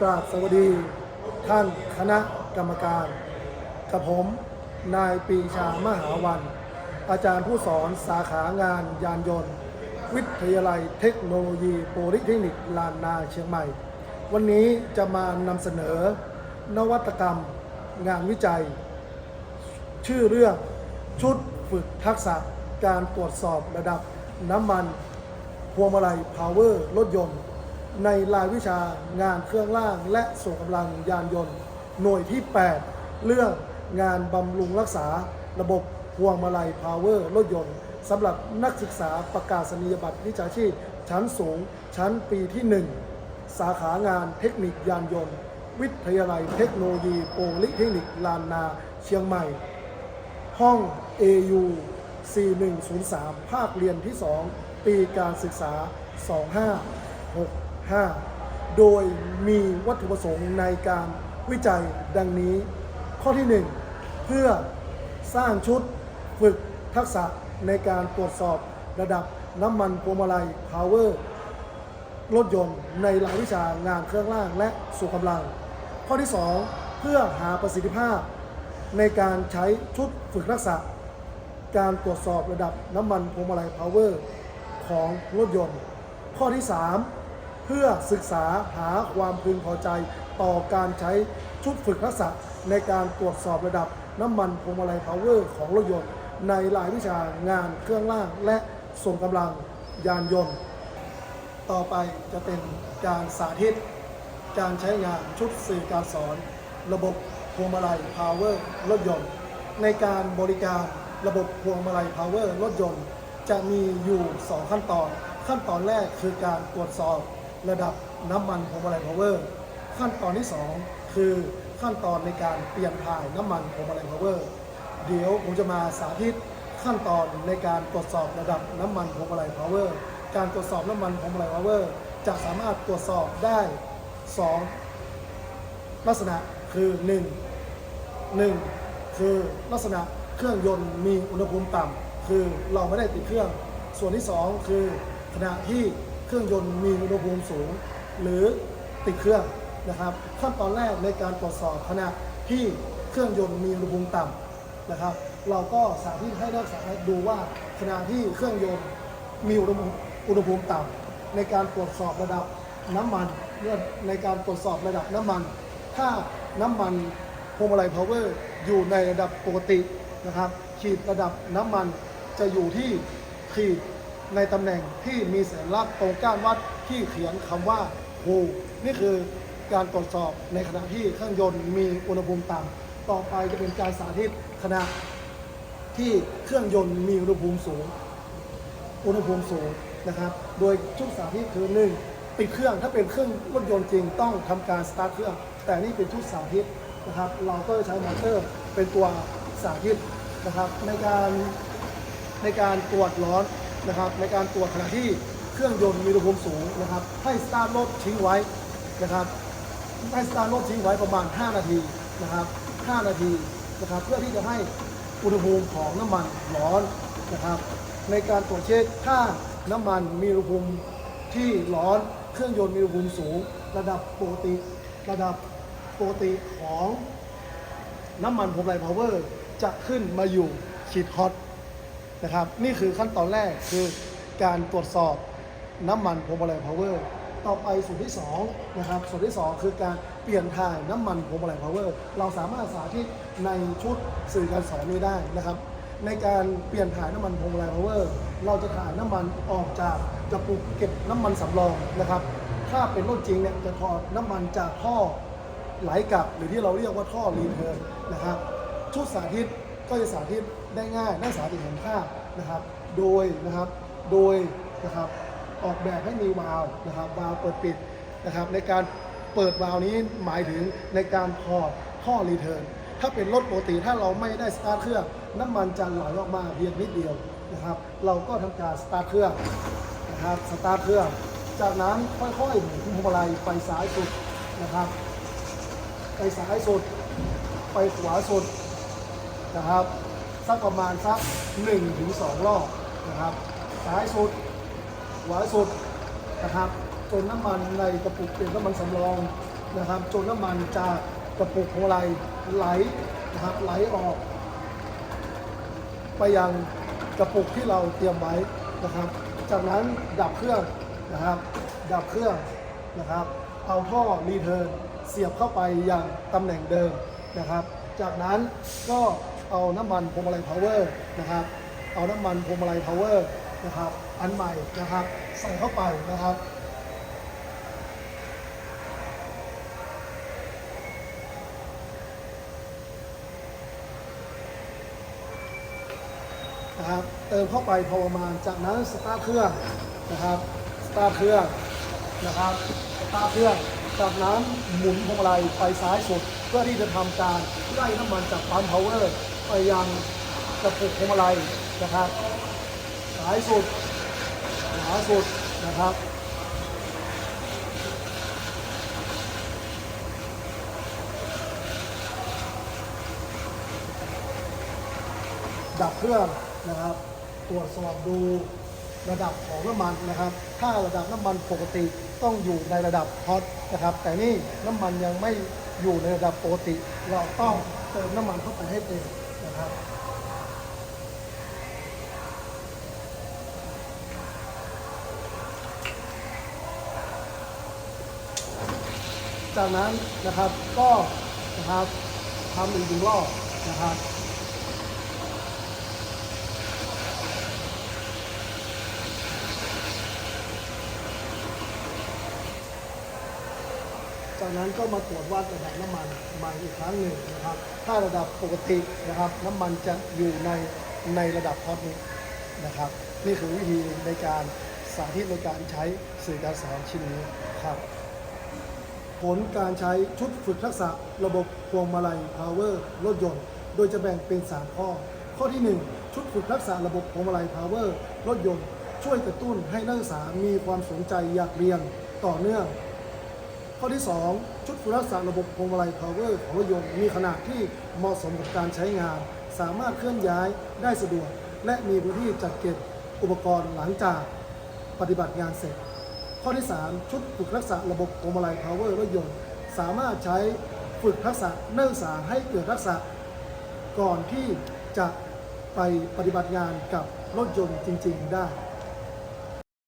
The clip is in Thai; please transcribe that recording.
กราบสวัสดี ท่านคณะกรรมการ กับผมนายปีชามหาวัน อาจารย์ผู้สอนสาขางานยานยนต์ วิทยาลัยเทคโนโลยีโพลิเทคนิคลานนาเชียงใหม่ วันนี้จะมานำเสนอ นวัตกรรมงานวิจัย ชื่อเรื่องชุดฝึกทักษะการตรวจสอบระดับน้ำมันพวงมาลัยพาวเวอร์รถยนต์ ในรายวิชางานเครื่องล่างและส่งกำลังยานยนต์ หน่วยที่ 8 เรื่องงานบำรุงรักษา ระบบพวงมาลัยพาวเวอร์รถยนต์สำหรับนักศึกษาประกาศนียบัตรวิชาชีพ ชั้นสูง ชั้นปีที่ 1 สาขางานเทคนิคยานยนต์ วิทยาลัยเทคโนโลยีโปลิเทคนิคลานนาเชียงใหม่ ห้อง AU 4103 ภาคเรียนที่ 2 ปีการศึกษา 2565 โดยมีวัตถุประสงค์ในการวิจัยดังนี้ ข้อที่ 1 เพื่อสร้างชุดฝึกทักษะในการตรวจสอบระดับน้ำมันพวงมาลัย Power รถยนต์ในรายวิชางานเครื่องล่างและสู่กำลัง ข้อที่ 2 เพื่อหาประสิทธิภาพ ในการใช้ชุดฝึกทักษะ การตรวจสอบระดับน้ำมันพวงมาลัย Power ของรถยนต์ ข้อที่ 3 เพื่อศึกษาหาความพึงพอใจต่อการใช้ชุดฝึกทักษะในการตรวจสอบระดับน้ำมันพวงมาลัย Power ของรถยนต์ ในรายวิชางานเครื่องล่างและส่งกำลังยานยนต์ ต่อไปจะเป็นการสาธิต การใช้งานชุดสื่อการสอน ระบบพวงมาลัย Power รถยนต์ ในการบริการระบบพวงมาลัย Power รถยนต์ จะมีอยู่ 2 ขั้นตอน ขั้นตอนแรกคือการตรวจสอบ ระดับน้ำมันพวงมาลัย Power ขั้นตอนที่ 2 คือขั้นตอนในการเปลี่ยนถ่ายน้ำมันพวงมาลัย Power เดี๋ยวผมจะมาสาธิตขั้นตอนในการตรวจสอบระดับน้ำมันพวงมาลัย Power การตรวจสอบน้ำมันพวงมาลัย Power จะสามารถตรวจสอบได้ 2 ลักษณะคือ 1 1 คือลักษณะเครื่องยนต์มีอุณหภูมิต่ำคือเราไม่ได้ติดเครื่อง ส่วนที่ 2 คือขณะที่ เครื่องยนต์มีอุณหภูมิสูง หรือติดเครื่องนะครับ ขั้นตอนแรกในการตรวจสอบขณะที่เครื่องยนต์มีอุณหภูมิต่ำนะครับ เราก็สาธิตให้นักศึกษาดูว่าขณะที่เครื่องยนต์มีอุณหภูมิอุณหภูมิต่ำในการตรวจสอบระดับน้ำมันในการตรวจสอบระดับน้ำมัน ถ้าน้ำมันพวงมาลัยพาวเวอร์อยู่ในระดับปกตินะครับ ขีดระดับน้ำมันจะอยู่ที่ขีด ในตำแหน่งที่มีสัญลักษณ์ตรงก้านวัดที่เขียนคำว่าโฮนี่คือการตรวจสอบในขณะที่เครื่องยนต์มีอุณหภูมิต่ำต่อไปจะเป็นการสาธิตขณะที่เครื่องยนต์มีอุณหภูมิสูง อุณหภูมิสูงนะครับ โดยชุดสาธิตคือหนึ่งปิดเครื่องถ้าเป็นเครื่องรถยนต์จริงต้องทำการสตาร์ทเครื่อง แต่นี่เป็นชุดสาธิตนะครับ เราก็ใช้มอเตอร์เป็นตัวสาธิตนะครับ ในการในการตรวจร้อน นะครับในการตรวจขณะที่เครื่องยนต์มีอุณหภูมิสูงนะครับ ให้สตาร์ทรถทิ้งไว้นะครับให้สตาร์ทรถทิ้งไว้ประมาณ 5 นาทีนะครับ5นาทีนะครับ เพื่อที่จะให้อุณหภูมิของน้ำมันร้อนนะครับ ในการตรวจเช็คถ้าน้ำมันมีอุณหภูมิที่ร้อนเครื่องยนต์มีอุณหภูมิสูง ระดับปกติระดับปกติของน้ำมันพรมไลพาวเวอร์จะขึ้นมาอยู่ขีดฮอต นะครับ นี่คือขั้นตอนแรกคือการตรวจสอบน้ำมันพรมไลพาวเวอร์ต่อไปส่วนที่2นะครับส่วนที่ 2 คือการเปลี่ยนถ่ายน้ำมันพรมไลพาวเวอร์เราสามารถสาธิตในชุดสื่อการสอนนี้ได้นะครับ ในการเปลี่ยนถ่ายน้ำมันพรมไลพาวเวอร์เราจะถ่ายน้ำมันออกจากกระปุกเก็บน้ำมันสำรองนะครับ ถ้าเป็นรถจริงเนี่ยจะถอดน้ำมันจากท่อไหลกลับ หรือที่เราเรียกว่าท่อรีเทิร์นนะครับชุดสาธิตก็จะสาธิต ได้ง่ายได้สาธิตเห็นภาพนะครับ โดยนะครับโดยนะครับออกแบบให้มีวาล์วนะครับวาล์วเปิดปิดนะครับในการเปิดวาล์วนี้หมายถึงในการถอดท่อรีเทิร์นถ้าเป็นรถปกติถ้าเราไม่ได้สตาร์ทเครื่องน้ำมันจะไหลออกมาเพียงนิดเดียวนะครับเราก็ทำการสตาร์ทเครื่องนะครับสตาร์ทเครื่องจากนั้นค่อยๆหมุนพวงมาลัยไปซ้ายสุดนะครับ ไปซ้ายสุด ไปขวาสุดนะครับ สักประมาณสัก1ถึง2รอบนะครับซ้ายสุดขวาสุดนะครับจนน้ำมันในกระปุกเป็นน้ำมันสำรองนะครับจนน้ำมันจากกระปุกพวงมาลัยไหลนะครับไหลออก ไปยังกระปุกที่เราเตรียมไว้นะครับ จากนั้นดับเครื่องนะครับ ดับเครื่องนะครับ เอาท่อรีเทิร์นเสียบเข้าไปยังตำแหน่งเดิมนะครับ จากนั้นก็ เอาน้ำมันพวงมาลัยพาวเวอร์นะครับ เอาน้ำมันพวงมาลัยพาวเวอร์นะครับ อันใหม่นะครับ ใส่เข้าไปนะครับนะครับ เติมเข้าไปพอประมาณ จากนั้นสตาร์ทเครื่องนะครับ สตาร์ทเครื่องนะครับ สตาร์ทเครื่อง จากนั้นหมุนพวงมาลัยไปซ้ายสุด เพื่อที่จะทำการไล่น้ำมันจากปั๊มพาวเวอร์ ไปยังกระปุกพวงมาลัยนะครับซ้ายสุดขวาสุดนะครับดับเครื่องนะครับ ตรวจสอบดูระดับของน้ำมันนะครับ ถ้าระดับน้ำมันปกติต้องอยู่ในระดับฮอตนะครับ แต่นี่น้ำมันยังไม่อยู่ในระดับปกติ เราต้องเติมน้ำมันเข้าไปให้เต็ม จากนั้นนะครับก็นะครับทำอีกหนึ่งรอบนะครับ จากนั้นก็มาตรวจวัดระดับน้ำมันใหม่อีกครั้งหนึ่งนะครับ ถ้าระดับปกตินะครับ น้ำมันจะอยู่ในในระดับฮอตนี้นะครับ นี่คือวิธีในการสาธิตในการใช้สื่อการสอนชิ้นนี้ครับ ผลการใช้ชุดฝึกทักษะระบบพวงมาลัย Power รถยนต์ โดยจะแบ่งเป็น 3 ข้อ ข้อที่ 1 ชุดฝึกทักษะระบบพวงมาลัย Power รถยนต์ ช่วยกระตุ้นให้นักศึกษามีความสนใจอยากเรียนต่อเนื่อง ข้อที่ 2 ชุดฝึกทักษะระบบพวงมาลัย Power ของรถยนต์มีขนาดที่เหมาะสมกับการใช้งาน สามารถเคลื่อนย้ายได้สะดวก และมีพื้นที่จัดเก็บอุปกรณ์หลังจากปฏิบัติงานเสร็จ ข้อที่ 3 ชุดฝึกทักษะระบบพวงมาลัย Power รถยนต์ สามารถใช้ฝึกทักษะนักศึกษาให้เกิดทักษะ ก่อนที่จะไปปฏิบัติงานกับรถยนต์จริง ๆ ได้